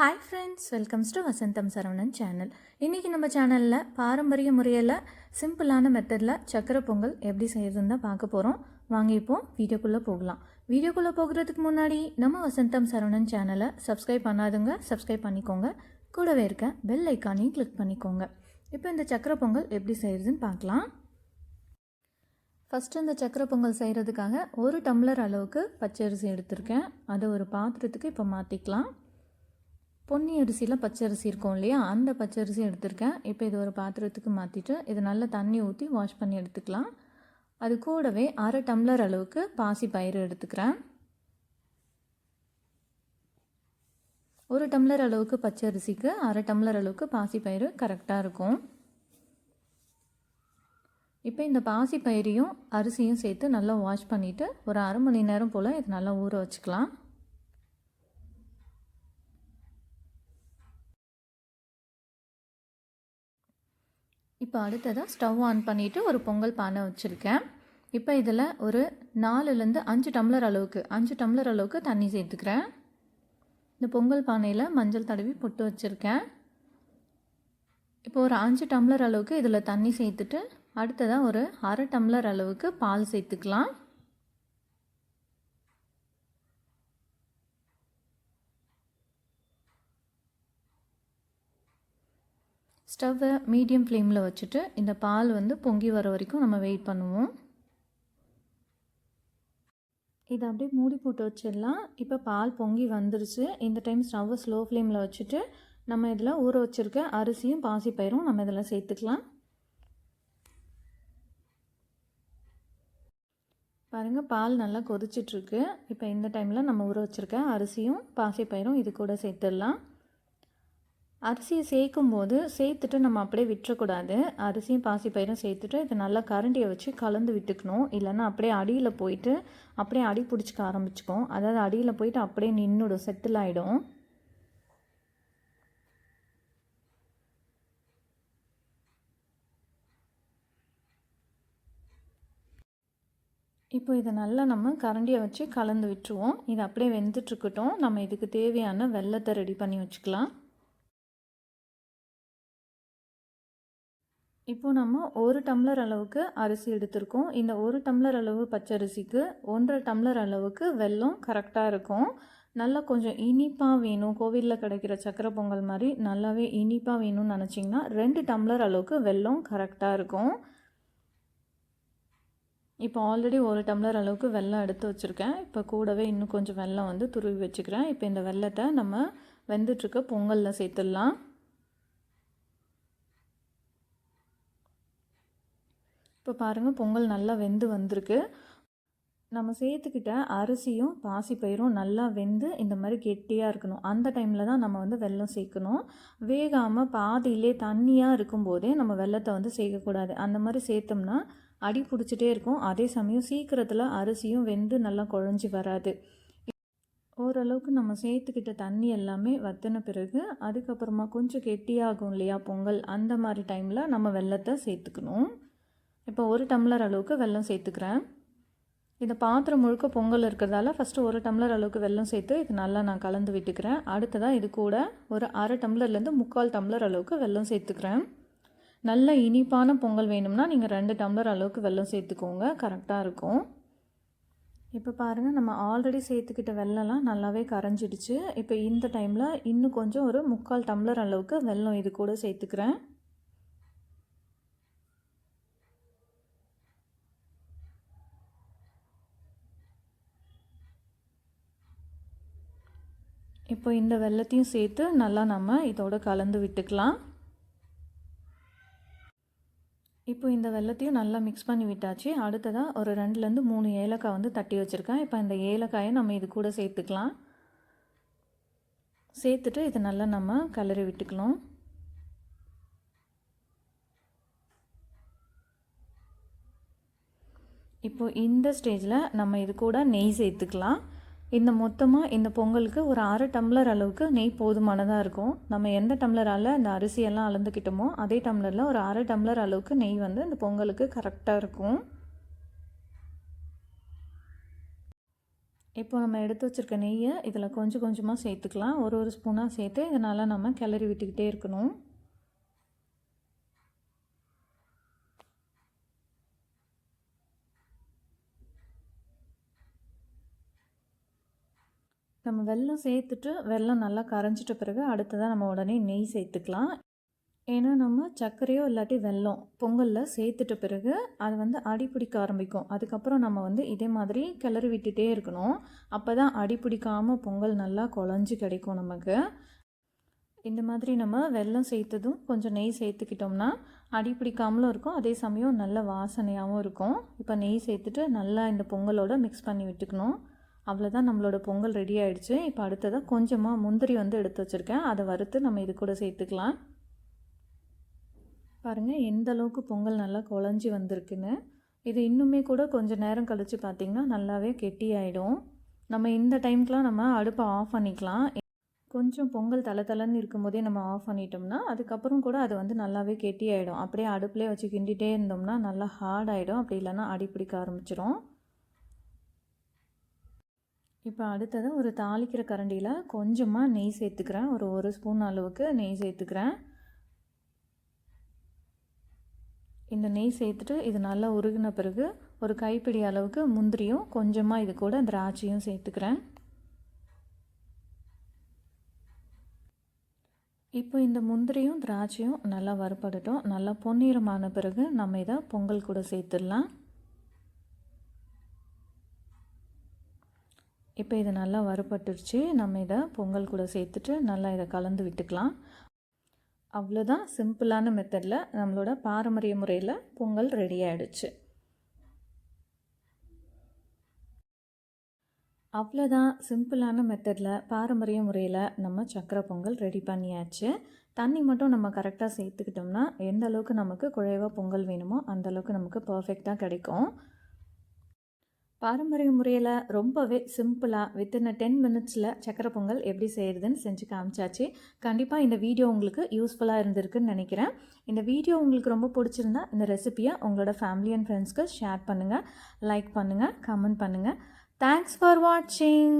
Hi friends welcomes to Vasantham Saravanan channel இன்றைக்கி நம்ம சேனலில் பாரம்பரிய முறையில் சிம்பிளான மெத்தடில் சக்கரை பொங்கல் எப்படி செய்கிறதுன்னு தான் பார்க்க போகிறோம் வாங்க இப்போ வீடியோக்குள்ளே போகலாம். வீடியோக்குள்ளே போகிறதுக்கு முன்னாடி நம்ம வசந்தம் சரவணன் சேனலை சப்ஸ்கிரைப் பண்ணாதுங்க சப்ஸ்கிரைப் பண்ணிக்கோங்க. கூடவே இருக்க பெல் ஐக்கானையும் கிளிக் பண்ணிக்கோங்க. இப்போ இந்த சக்கரை பொங்கல் எப்படி செய்கிறதுன்னு பார்க்கலாம். ஃபஸ்ட்டு இந்த சக்கரை பொங்கல் செய்கிறதுக்காக ஒரு டம்ளர் அளவுக்கு பச்சரிசி எடுத்திருக்கேன். அதை ஒரு பாத்திரத்துக்கு இப்போ மாற்றிக்கலாம் பொன்னி அரிசியில் பச்சை அரிசி இருக்கும் இல்லையா? அந்த பச்சரிசி எடுத்திருக்கேன். இப்போ இது ஒரு பாத்திரத்துக்கு மாற்றிட்டு இது நல்லா தண்ணி ஊற்றி வாஷ் பண்ணி எடுத்துக்கலாம். அது கூடவே அரை டம்ளர் அளவுக்கு பாசி பயிறு எடுத்துக்கிறேன். ஒரு டம்ளர் அளவுக்கு பச்சை அரிசிக்கு அரை டம்ளர் அளவுக்கு பாசி பயிறு கரெக்டாக இருக்கும். இப்போ இந்த பாசி பயிரையும் அரிசியும் சேர்த்து நல்லா வாஷ் பண்ணிவிட்டு ஒரு அரை மணி நேரம் போல் இது நல்லா ஊற வச்சுக்கலாம். இப்போ அடுத்ததாக ஸ்டவ் ஆன் பண்ணிவிட்டு ஒரு பொங்கல் பானை வச்சுருக்கேன். இப்போ இதில் ஒரு நாலுலேருந்து அஞ்சு டம்ளர் அளவுக்கு அஞ்சு டம்ளர் அளவுக்கு தண்ணி சேர்த்துக்கிறேன். இந்த பொங்கல் பானையில் மஞ்சள் தடவி பொட்டு வச்சுருக்கேன். இப்போ ஒரு அஞ்சு டம்ளர் அளவுக்கு இதில் தண்ணி சேர்த்துட்டு அடுத்ததாக ஒரு அரை டம்ளர் அளவுக்கு பால் சேர்த்துக்கலாம். ஸ்டவ்வை மீடியம் ஃப்ளேமில் வச்சுட்டு இந்த பால் வந்து பொங்கி வர வரைக்கும் நம்ம வெயிட் பண்ணுவோம். இதை அப்படியே மூடி போட்டு வச்சிடலாம். இப்போ பால் பொங்கி வந்துருச்சு. இந்த டைம் ஸ்டவ்வை ஸ்லோ ஃப்ளேமில் வச்சுட்டு நம்ம இதில் ஊற வச்சுருக்க அரிசியும் பாசிப்பயிரும் நம்ம இதில் சேர்த்துக்கலாம். பாருங்கள் பால் நல்லா கொதிச்சிட்ருக்கு. இப்போ இந்த டைமில் நம்ம ஊற வச்சுருக்க அரிசியும் பாசிப்பயிரும் இது கூட சேர்த்துடலாம். அரிசியை சேர்க்கும் போது சேர்த்துட்டு நம்ம அப்படியே விட்டுறக்கூடாது. அரிசியும் பாசிப்பயிரும் சேர்த்துட்டு இதை நல்லா கரண்டியை வச்சு கலந்து விட்டுக்கணும். இல்லைன்னா அப்படியே அடியில் போயிட்டு அப்படியே அடி பிடிச்சிக்க ஆரம்பிச்சுக்கும். அதாவது அடியில் போயிட்டு அப்படியே நின்றுடும் செட்டில் ஆகிடும் இப்போ இதை நல்லா நம்ம கரண்டியை வச்சு கலந்து விட்டுருவோம். இது அப்படியே வெந்துட்டுருக்கட்டும் நம்ம இதுக்கு தேவையான வெள்ளத்தை ரெடி பண்ணி வச்சுக்கலாம். இப்போது நம்ம ஒரு டம்ளர் அளவுக்கு அரிசி எடுத்திருக்கோம். இந்த ஒரு டம்ளர் அளவு பச்சரிசிக்கு ஒன்றரை டம்ளர் அளவுக்கு வெல்லம் கரெக்டாக இருக்கும். நல்லா கொஞ்சம் இனிப்பாக வேணும். கோவிலில் கிடைக்கிற சக்கரை பொங்கல் மாதிரி நல்லாவே இனிப்பாக வேணும்னு நினச்சிங்கன்னா ரெண்டு டம்ளர் அளவுக்கு வெல்லம் கரெக்டாக இருக்கும். இப்போ ஆல்ரெடி ஒரு டம்ளர் அளவுக்கு வெல்லம் எடுத்து வச்சுருக்கேன். இப்போ கூடவே இன்னும் கொஞ்சம் வெல்லம் வந்து துருவி வச்சுக்கிறேன். இப்போ இந்த வெள்ளத்தை நம்ம வெந்துட்டுருக்க பொங்கலில் சேர்த்துடலாம். இப்போ பாருங்கள் பொங்கல் நல்லா வெந்து வந்திருக்கு. நம்ம சேர்த்துக்கிட்ட அரிசியும் பாசிப்பயிரும் நல்லா வெந்து இந்த மாதிரி கெட்டியாக இருக்கணும். அந்த டைமில் தான் நம்ம வந்து வெல்லம் சேர்க்கணும். வேகாமல் பாதியிலே தண்ணியாக இருக்கும்போதே நம்ம வெள்ளத்தை வந்து சேர்க்கக்கூடாது. அந்த மாதிரி சேர்த்தோம்னா அடி பிடிச்சிட்டே இருக்கும். அதே சமயம் சீக்கிரத்தில் அரிசியும் வெந்து நல்லா குழஞ்சி வராது. ஓரளவுக்கு நம்ம சேர்த்துக்கிட்ட தண்ணி எல்லாமே வத்தின பிறகு அதுக்கப்புறமா கொஞ்சம் கெட்டியாகும் இல்லையா பொங்கல்? அந்த மாதிரி டைமில் நம்ம வெள்ளத்தை சேர்த்துக்கணும். இப்போ ஒரு டம்ளர் அளவுக்கு வெல்லம் சேர்த்துக்கிறேன். இந்த பாத்திரம் முழுக்க பொங்கல் இருக்கிறதால ஃபஸ்ட்டு ஒரு டம்ளர் அளவுக்கு வெல்லம் சேர்த்து இது நல்லா நான் கலந்து விட்டுக்கிறேன். அடுத்ததாக இது கூட ஒரு அரை டம்ளர்லேருந்து முக்கால் டம்ளர் அளவுக்கு வெல்லம் சேர்த்துக்கிறேன். நல்ல இனிப்பான பொங்கல் வேணும்னா நீங்கள் ரெண்டு டம்ளர் அளவுக்கு வெல்லம் சேர்த்துக்கோங்க. கரெக்டாக இருக்கும். இப்போ பாருங்கள் நம்ம ஆல்ரெடி சேர்த்துக்கிட்ட வெள்ளம்லாம் நல்லாவே கரைஞ்சிடுச்சு. இப்போ இந்த டைமில் இன்னும் கொஞ்சம் ஒரு முக்கால் டம்ளர் அளவுக்கு வெல்லம் இது கூட சேர்த்துக்கிறேன். இப்போ இந்த வெள்ளத்தையும் சேர்த்து நல்லா நம்ம இதோட கலந்து விட்டுக்கலாம். இப்போ இந்த வெள்ளத்தையும் நல்லா மிக்ஸ் பண்ணி விட்டாச்சு. அடுத்ததாக ஒரு ரெண்டுலேருந்து மூணு ஏலக்காய் வந்து தட்டி வச்சுருக்கேன். இப்போ இந்த ஏலக்காயை நம்ம இது கூட சேர்த்துக்கலாம். சேர்த்துட்டு இதை நல்லா நம்ம கலரி விட்டுக்கலாம். இப்போ இந்த ஸ்டேஜில் நம்ம இது கூட நெய் சேர்த்துக்கலாம். இந்த மொத்தமாக இந்த பொங்கலுக்கு ஒரு அரை டம்ளர் அளவுக்கு நெய் போதுமானதாக இருக்கும். நம்ம எந்த டம்ளரால் இந்த அரிசியெல்லாம் அளந்துக்கிட்டோமோ அதே டம்ளரில் ஒரு அரை டம்ளர் அளவுக்கு நெய் வந்து இந்த பொங்கலுக்கு கரெக்டாக இருக்கும். இப்போ நம்ம எடுத்து வச்சுருக்க நெய்யை இதில் கொஞ்சம் கொஞ்சமாக சேர்த்துக்கலாம். ஒரு ஒரு ஸ்பூனாக சேர்த்து இதனால் நம்ம கிளறி விட்டுக்கிட்டே இருக்கணும். நம்ம வெல்லம் சேர்த்துட்டு வெல்லம் நல்லா கரைஞ்சிட்ட பிறகு அடுத்ததாக நம்ம உடனே நெய் சேர்த்துக்கலாம். ஏன்னா நம்ம சர்க்கரையோ இல்லாட்டி வெல்லம் பொங்கலில் சேர்த்துட்ட பிறகு அது வந்து அடி பிடிக்க ஆரம்பிக்கும். அதுக்கப்புறம் நம்ம வந்து இதே மாதிரி கிளறி விட்டுட்டே இருக்கணும். அப்போ தான் அடி பிடிக்காமல் பொங்கல் நல்லா குழஞ்சி கிடைக்கும் நமக்கு. இந்த மாதிரி நம்ம வெல்லம் சேர்த்ததும் கொஞ்சம் நெய் சேர்த்துக்கிட்டோம்னா அடி பிடிக்காமலும் இருக்கும். அதே சமயம் நல்ல வாசனையாகவும் இருக்கும். இப்போ நெய் சேர்த்துட்டு நல்லா இந்த பொங்கலோட மிக்ஸ் பண்ணி விட்டுக்கணும். அவ்வளோதான் நம்மளோட பொங்கல் ரெடி ஆகிடுச்சு இப்போ அடுத்ததாக கொஞ்சமாக முந்திரி வந்து எடுத்து வச்சுருக்கேன். அதை வறுத்து நம்ம இது கூட சேர்த்துக்கலாம். பாருங்கள் எந்த அளவுக்கு பொங்கல் நல்லா குழஞ்சி வந்திருக்குன்னு. இது இன்னுமே கூட கொஞ்சம் நேரம் கழித்து பார்த்திங்கன்னா நல்லாவே கெட்டி ஆகிடும் நம்ம இந்த டைம்க்கெலாம் நம்ம அடுப்பை ஆஃப் பண்ணிக்கலாம். கொஞ்சம் பொங்கல் தலை தலைன்னு இருக்கும்போதே நம்ம ஆஃப் பண்ணிட்டோம்னா அதுக்கப்புறம் கூட அது வந்து நல்லாவே கெட்டி ஆகிடும் அப்படியே அடுப்புலேயே வச்சு கிண்டிகிட்டே இருந்தோம்னா நல்லா ஹார்ட் ஆகிடும் அப்படி இல்லைன்னா அடிப்பிடிக்க ஆரம்பிச்சிடும் இப்போ அடுத்தது ஒரு தாளிக்கிற கரண்டியில் கொஞ்சமாக நெய் சேர்த்துக்கிறேன். ஒரு ஒரு ஸ்பூன் அளவுக்கு நெய் சேர்த்துக்கிறேன். இந்த நெய் சேர்த்துட்டு இது நல்லா உருகின பிறகு ஒரு கைப்பிடி அளவுக்கு முந்திரியும் கொஞ்சமாக இது கூட திராட்சையும் சேர்த்துக்கிறேன். இப்போ இந்த முந்திரியும் திராட்சையும் நல்லா வறுபடட்டும். நல்லா பொன்னிறமான பிறகு நம்ம இதை பொங்கல் கூட சேர்த்துடலாம். இப்போ இது நல்லா வறுபட்டுருச்சு. நம்ம இதை பொங்கல் கூட சேர்த்துட்டு நல்லா இதை கலந்து விட்டுக்கலாம். அவ்வளோதான் சிம்பிளான மெத்தடில் நம்மளோட பாரம்பரிய முறையில் பொங்கல் ரெடி ஆகிடுச்சு அவ்வளோதான் சிம்பிளான மெத்தடில் பாரம்பரிய முறையில் நம்ம சக்கரை பொங்கல் ரெடி பண்ணியாச்சு. தண்ணி மட்டும் நம்ம கரெக்டாக சேர்த்துக்கிட்டோம்னா எந்த அளவுக்கு நமக்கு குழைவாக பொங்கல் வேணுமோ அந்தளவுக்கு நமக்கு பர்ஃபெக்டாக கிடைக்கும். பாரம்பரிய முறையில் ரொம்பவே சிம்பிளாக வித்தின் டென் மினிட்ஸில் சக்கரை பொங்கல் எப்படி செய்கிறதுன்னு செஞ்சு காமிச்சாச்சு. கண்டிப்பாக இந்த வீடியோ உங்களுக்கு யூஸ்ஃபுல்லாக இருந்திருக்குன்னு நினைக்கிறேன். இந்த வீடியோ உங்களுக்கு ரொம்ப பிடிச்சிருந்தா இந்த ரெசிப்பியை உங்களோட ஃபேமிலி அண்ட் ஃப்ரெண்ட்ஸ்க்கு ஷேர் பண்ணுங்கள் லைக் பண்ணுங்கள் கமெண்ட் பண்ணுங்கள் தேங்க்ஸ் ஃபார் வாட்சிங்